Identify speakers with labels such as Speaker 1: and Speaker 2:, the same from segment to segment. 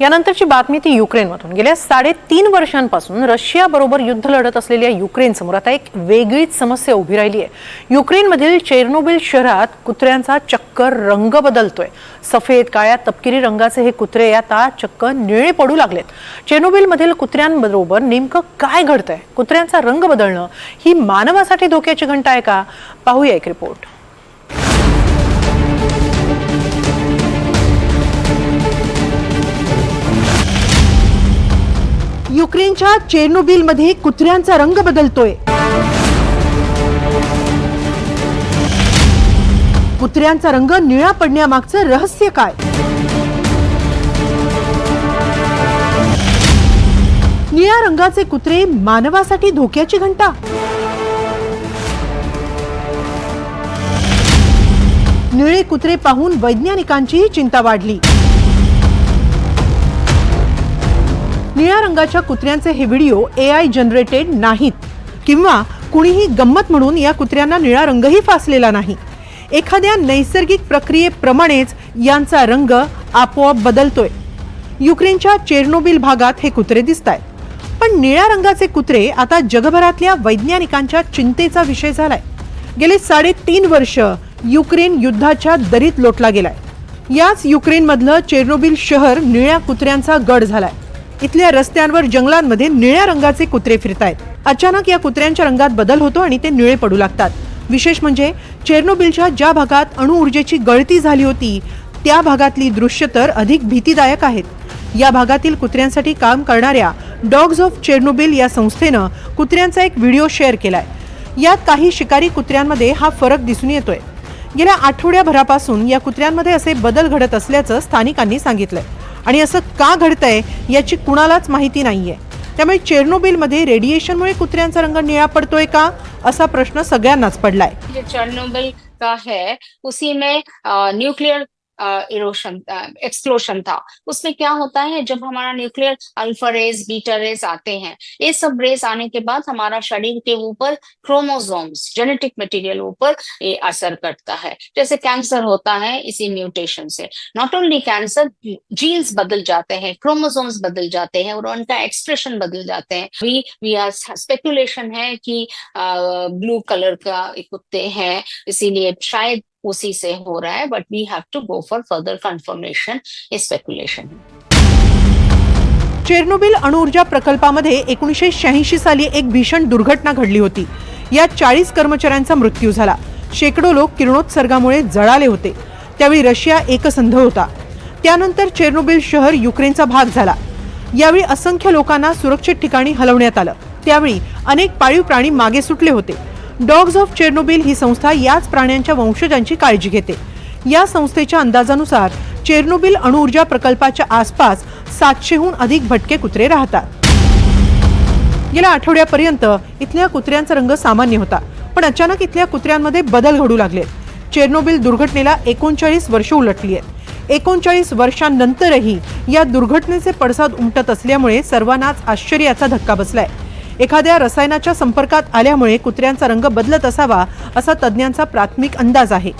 Speaker 1: यानंतरची बातमी ती युक्रेनमधून. गेल्या साडेतीन वर्षांपासून रशियाबरोबर युद्ध लढत असलेल्या युक्रेनसमोर आता एक वेगळीच समस्या उभी राहिली आहे. युक्रेनमधील चेर्नोबिल शहरात कुत्र्यांचा चक्क रंग बदलतोय. सफेद काळ्या तपकिरी रंगाचे हे कुत्रे आता चक्क निळे पडू लागलेत. चेर्नोबिलमधील कुत्र्यांबरोबर नेमकं काय घडतंय? कुत्र्यांचा रंग बदलणं ही मानवासाठी धोक्याची घंटा आहे का? पाहूया एक रिपोर्ट युक्रेनच्या चेर्नोबिलमध्ये कुत्र्यांचा रंग बदलतोय. कुत्र्यांचा रंग निळा पडण्यामागचं रहस्य काय? निळ्या रंगाचे कुत्रे मानवासाठी धोक्याची घंटा. निळे कुत्रे पाहून वैज्ञानिकांचीही चिंता वाढली. निळ्या रंगाच्या कुत्र्यांचे हे व्हिडिओ ए आय जनरेटेड नाहीत. किंवा कुणीही गंमत म्हणून या कुत्र्यांना निळा रंगही फासलेला नाही. एखाद्या नैसर्गिक प्रक्रियेप्रमाणेच यांचा रंग आपोआप बदलतोय. युक्रेनच्या चेर्नोबिल भागात हे कुत्रे दिसत आहेत पण निळ्या रंगाचे कुत्रे आता जगभरातल्या वैज्ञानिकांच्या चिंतेचा विषय झालाय. गेले साडेतीन वर्ष युक्रेन युद्धाच्या दरीत लोटला गेलाय. याच युक्रेनमधलं चेर्नोबिल शहर निळ्या कुत्र्यांचा गड झालाय. इथल्या रस्त्यांवर जंगलांमध्ये निळ्या रंगाचे कुत्रे फिरतायत. अचानक या कुत्र्यांच्या रंगात बदल होतो आणि ते निळे पडू लागतात. विशेष म्हणजे चेर्नोबिलच्या ज्या भागात अणुऊर्जेची गळती झाली होती त्या भागातली दृश्य तर अधिक भीतीदायक आहेत. या भागातील कुत्र्यांसाठी काम करणाऱ्या डॉग्स ऑफ चेर्नोबिल या संस्थेनं कुत्र्यांचा एक व्हिडिओ शेअर केलाय. यात काही शिकारी कुत्र्यांमध्ये हा फरक दिसून येतोय. गेल्या आठवड्याभरापासून या कुत्र्यांमध्ये असे बदल घडत असल्याचं स्थानिकांनी सांगितलंय. आणि असं का घडतंय याची कुणालाच माहिती नाहीये. त्यामुळे चेर्नोबिलमध्ये रेडिएशनमुळे कुत्र्यांचा रंग निळा पडतोय का? असा प्रश्न सगळ्यांनाच पडलाय.
Speaker 2: चेर्नोबिल का है उसी में न्यूक्लियर इरोशन एक्सप्लोशन था। उसमें क्या होता है, जब हमारा nuclear alpha rays beta rays आते हैं, ये सब रेज आने के बाद हमारा शरीर के ऊपर क्रोमोसोम्स जेनेटिक मटेरियल ऊपर ये असर करता है। जैसे कैंसर होता है, इसी म्यूटेशन से। नॉट ओनली कैंसर जीन्स बदल जाते हैं क्रोमोजोम्स बदल जाते हैं और उनका एक्सप्रेशन बदल जाते हैं। वी वी आर स्पेकुलेशन है कि ब्लू कलर का कुत्ते हैं, इसीलिए शायद उसी से हो रहा है but we have to go for further confirmation speculation
Speaker 1: Chernobyl अणुऊर्जा प्रकल्पामध्ये एकोणीसशे शहाऐंशी साली एक भीषण दुर्घटना घडली होती. यात चाळीस कर्मचाऱ्यांचा मृत्यू झाला. शेकडो लोक किरणोत्सर्गामुळे जळाले होते. त्यावेळी रशिया एकसंध होता. त्यानंतर चेर्नोबिल शहर युक्रेनचा भाग झाला. यावेळी असंख्य लोकांना सुरक्षित ठिकाणी हलवण्यात आलं. त्यावेळी अनेक पाळीव प्राणी मागे सुटले होते. डॉग्स ऑफ चेर्नोबिल ही संस्था याच प्राण्यांच्या वंशजांची काळजी घेते. या संस्थेच्या अंदाजानुसार चेर्नोबिल अणुऊर्जा प्रकल्पाच्या आसपास सातशेहून अधिक भटके कुत्रे राहतात. गेल्या आठवड्यापर्यंत इथल्या कुत्र्यांचा रंग सामान्य होता पण अचानक इथल्या कुत्र्यांमध्ये बदल घडू लागले. चेर्नोबिल दुर्घटनेला एकोणचाळीस वर्ष उलटली आहेत एकोणचाळीस वर्षांनंतरही या दुर्घटनेचे पडसाद उमटत असल्यामुळे सर्वांनाच आश्चर्याचा धक्का बसलाय. एखाद्या रसायनाच्या संपर्कात आल्यामुळे कुत्र्यांचा रंग बदलत असावा असा तज्ज्ञांचा प्राथमिक अंदाज आहे.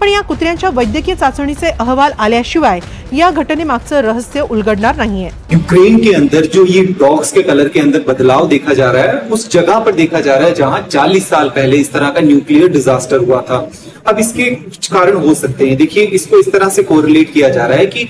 Speaker 1: पण या कुत्र्यांच्या वैद्यकीय चाचणीचे अहवाल आल्याशिवाय या घटनेमागचं रहस्य उलगडणार नाहीये.
Speaker 3: यूक्रेन के अंदर जो ये डॉग्स के कलर के अंदर बदलाव देखा जा रहा है उस जगह पर देखा जा रहा है जहां 40 साल पहले इस तरह का न्यूक्लियर डिजास्टर हुआ था। अब इसके कुछ कारण हो सकते हैं। देखिए इसको इस तरह से कोरिलेट किया जा रहा है कि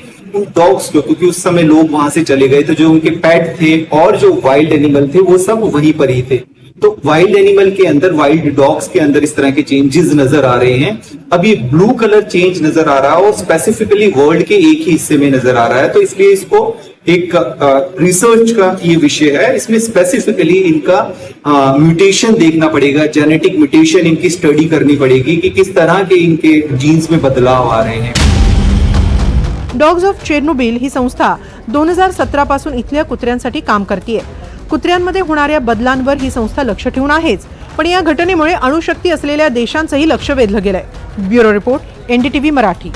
Speaker 3: डॉग्स को क्योंकि उस समय लोग वहाँ से चले गए तो जो उनके पेट थे और जो वाइल्ड एनिमल थे, वो सब वहीं पर ही थे। तो वाइल्ड एनिमल के अंदर वाइल्ड डॉग्स के अंदर इस तरह के चेंजेस नज़र आ रहे हैं। अब ये ब्लू कलर चेंज नज़र आ रहा है और स्पेसिफिकली वर्ल्ड के एक ही हिस्से में नज़र आ रहा है। तो इसलिए इसको एक रिसर्च का ये विषय है। इसमें स्पेसिफिकली इनका म्यूटेशन देखना पड़ेगा जेनेटिक म्यूटेशन इनकी स्टडी करनी पड़ेगी कि किस तरह के इनके जीन्स में बदलाव आ रहे हैं।
Speaker 1: डॉग्स ऑफ चेर्नोबिल ही संस्था दोन हजार सतरा पासून इथल्या कुत्र्यांसाठी काम करते कुत्र्यांमध्ये होणाऱ्या बदलांवर ही संस्था लक्ष ठेवून आहेच पण या घटनेमुळे अणुशक्ती असलेल्या देशांचंही लक्ष वेधलं गेलंय. Bureau report NDTV Marathi.